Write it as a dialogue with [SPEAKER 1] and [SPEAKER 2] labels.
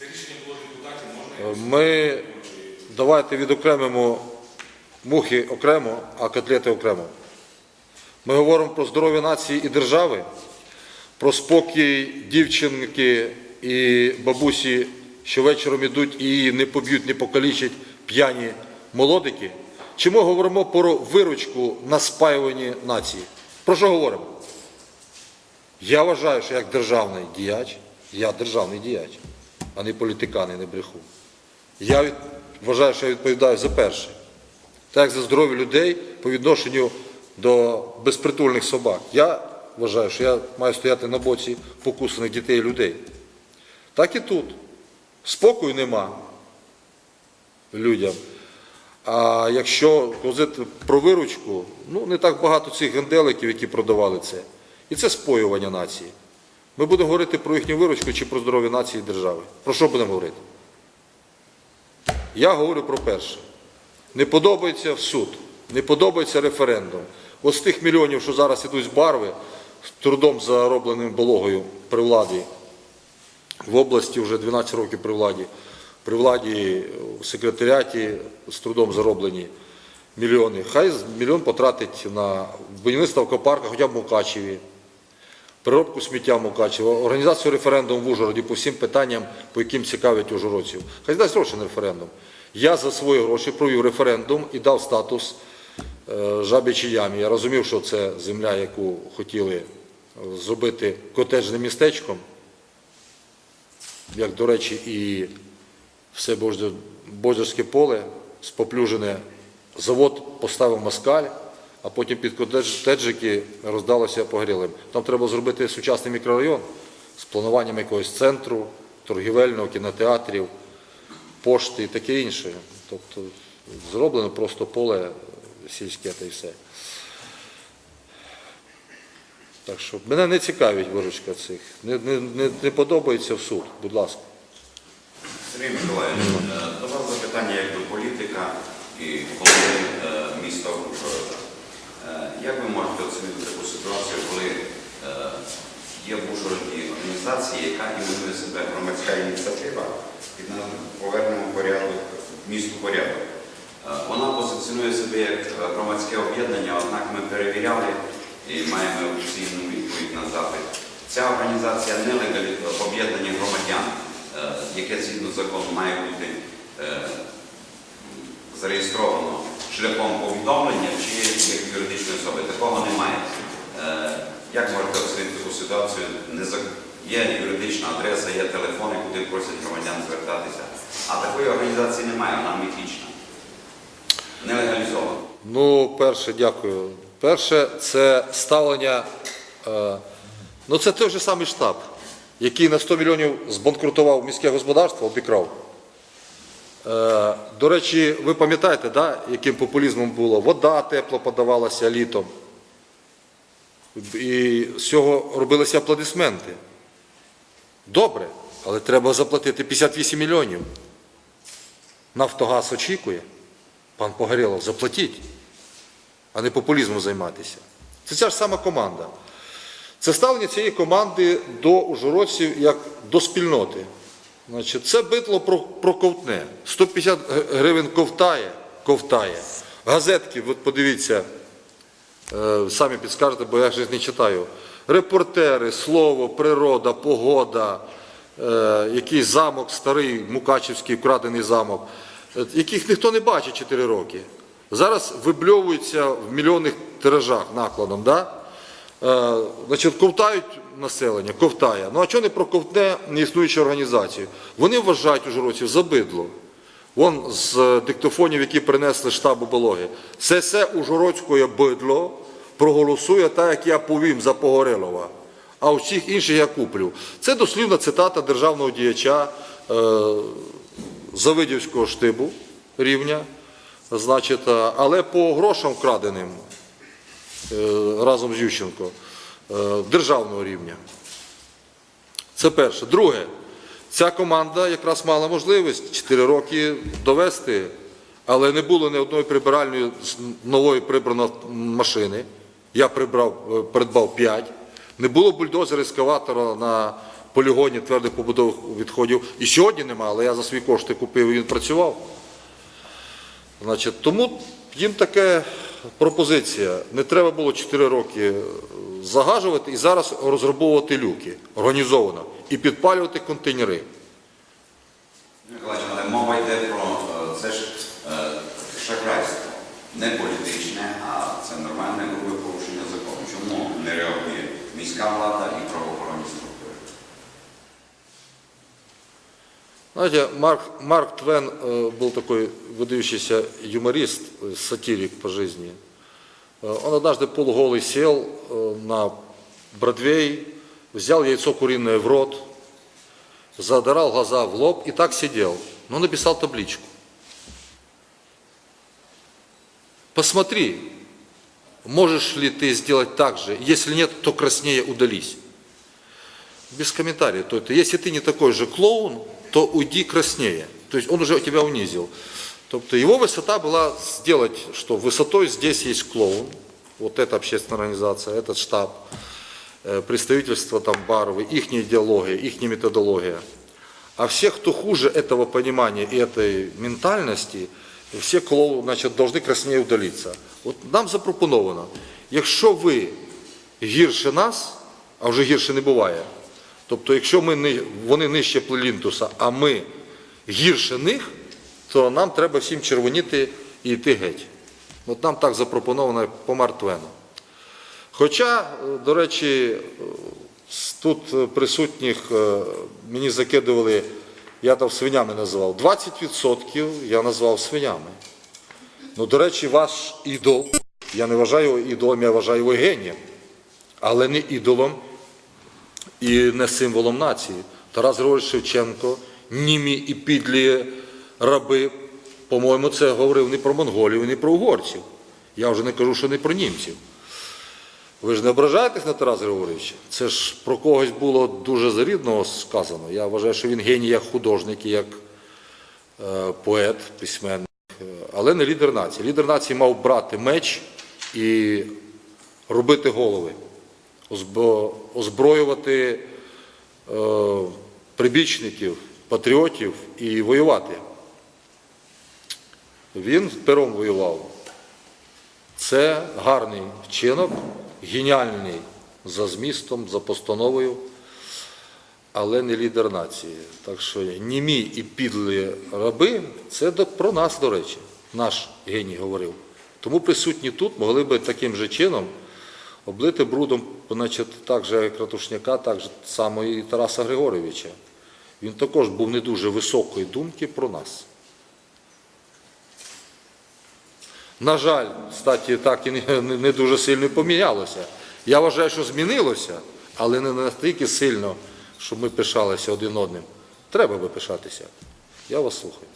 [SPEAKER 1] Можна
[SPEAKER 2] Ми давайте відокремимо мухи окремо, а котлети окремо. Ми говоримо про здоров'я нації і держави, про спокій дівчинки і бабусі, що вечором ідуть і не поб'ють, не покалічать п'яні молодики. Чи ми говоримо про виручку на спаюванні нації? Про що говоримо? Я вважаю, що як державний діяч, я державний діяч, а не політикан і не бреху. Я вважаю, що я відповідаю за перше. Так за здоров'я людей по відношенню до безпритульних собак. Я вважаю, що я маю стояти на боці покусаних дітей і людей. Так і тут. Спокою нема людям. А якщо говорити про виручку, ну не так багато цих генделиків, які продавали це. І це споювання нації. Ми будемо говорити про їхню виручку чи про здоров'я нації і держави. Про що будемо говорити? Я говорю про перше. Не подобається в суд, не подобається референдум. Ось тих мільйонів, що зараз ідуть барви, з трудом заробленим бологою при владі, в області вже 12 років при владі, при владі в секретаріаті з трудом зароблені мільйони. Хай мільйон потратить на будівництво аквапарка, хоча б в Мукачеві, переробку сміття в Мукачево, організацію референдуму в Ужгороді по всім питанням, по яким цікавить ужгородців. Хай дасть гроші на референдум. Я за свої гроші провів референдум і дав статус е, жабячій ямі. Я розумів, що це земля, яку хотіли е, зробити котеджним містечком, як, до речі, і все Божде- поле споплюжене. Завод поставив москаль, а потім під котеджики роздалося погрілим. Там треба зробити сучасний мікрорайон з плануванням якогось центру, торгівельного, кінотеатрів, пошти і таке інше. Тобто зроблено просто поле сільське та й все. Так що мене не цікавить виручка цих. Не, не, не, подобається в суд, будь ласка.
[SPEAKER 3] Сергій Миколаївич, е, до вас запитання як до політика і голови е, міста Як ви можете оцінити таку ситуацію, коли е, є в Ужгороді організація, яка іменує себе громадська ініціатива під назвою Повернемо порядок місту порядок? Е, Вона позиціонує себе як е, громадське об'єднання, однак ми перевіряли і маємо офіційну відповідь на запит. Ця організація не об'єднання громадян, е, яке згідно закону має бути е, зареєстровано шляхом повідомлення юридичної особи. Такого немає. Е, Як можете оцінити таку ситуацію? Є юридична адреса, є телефони, куди просять громадян звертатися. А такої організації немає, вона міфічна. Не легалізована.
[SPEAKER 2] Ну, перше, дякую. Перше, це ставлення. Е, ну, це той же самий штаб, який на 100 мільйонів збанкрутував міське господарство, обікрав. Е, до речі, ви пам'ятаєте, да, яким популізмом було? Вода тепло подавалася літом. І з цього робилися аплодисменти. Добре, але треба заплатити 58 мільйонів. Нафтогаз очікує. Пан Погорєлов, заплатіть, а не популізмом займатися. Це ця ж сама команда. Це ставлення цієї команди до ужгородців як до спільноти. Значить, це битло проковтне. 150 г- гривень ковтає, ковтає. Газетки, от подивіться, е, самі підскажете, бо я ж не читаю. Репортери, слово, природа, погода, е, якийсь замок старий, Мукачівський вкрадений замок, е, яких ніхто не бачить 4 роки. Зараз вибльовуються в мільйонних тиражах накладом. Да? Е, значить, ковтають населення, ковтає. Ну а чого не проковтне неіснуючу організацію? Вони вважають ужгородців за бидло. Вон з диктофонів, які принесли штабу Бологи. Все це ужгородське бидло проголосує так, як я повім за Погорелова. А усіх інших я куплю. Це дослівна цитата державного діяча е, Завидівського штибу рівня. Значить, е, але по грошам вкраденим разом з Ющенко е, державного рівня. Це перше. Друге, ця команда якраз мала можливість 4 роки довести, але не було ні одної прибиральної нової прибраної машини. Я прибрав, е, придбав 5. Не було бульдозера ескаватора на полігоні твердих побутових відходів. І сьогодні немає, але я за свої кошти купив і він працював. Значить, тому їм таке пропозиція. Не треба було 4 роки загажувати і зараз розробовувати люки організовано і підпалювати контейнери.
[SPEAKER 3] Але мова йде про е, це ж е, шахрайство. Не політичне, а це нормальне грубе порушення закону. Чому не реагує міська влада і правоохоронні
[SPEAKER 2] Знаете, Марк, Марк Твен э, был такой выдающийся юморист, э, сатирик по жизни. Э, он однажды полуголый сел э, на Бродвей, взял яйцо куриное в рот, задрал глаза в лоб и так сидел. Но написал табличку. Посмотри, можешь ли ты сделать так же, если нет, то краснее удались. Без комментариев. То это, если ты не такой же клоун, то уйди краснее. То есть он уже тебя унизил. Тобто его высота была сделать, что высотой здесь есть клоун, вот эта общественная организация, этот штаб, э, представительство там баровые, их идеология, их методология. А все, кто хуже этого понимания и этой ментальності, все клоуни, значить, должны краснее удалитися. От нам запропоновано, якщо ви гірше нас, а вже гірше не буває, тобто якщо ми вони нижче плелінтуса, а ми гірше них, то нам треба всім червоніти і йти геть. От нам так запропоновано по Мартвену. Хоча, е, до речі, е, тут е, присутніх мені закидували, я там свинями називав, 20% я назвав свинями. Ну, до речі, ваш ідол, я не вважаю його ідолом, я вважаю його генієм, але не ідолом і не символом нації. Тарас Григорович Шевченко, німі і підлі раби, по-моєму, це говорив не про монголів, не про угорців. Я вже не кажу, що не про німців. Ви ж не ображаєтесь на Тараса Григоровича? Це ж про когось було дуже зарідного сказано. Я вважаю, що він геній як художник, і як е, поет, письменник, е, але не лідер нації. Лідер нації мав брати меч і робити голови, озброювати е, прибічників, патріотів і воювати. Він пером воював. Це гарний вчинок, геніальний за змістом, за постановою, але не лідер нації. Так що німі і підлі раби це про нас, до речі, наш геній говорив. Тому присутні тут могли би таким же чином облити брудом, значить, так же як Ратушняка, так само і Тараса Григоровича. Він також був не дуже високої думки про нас. На жаль, статі так і не дуже сильно помінялося. Я вважаю, що змінилося, але не настільки сильно, щоб ми пишалися один одним. Треба би пишатися. Я вас слухаю.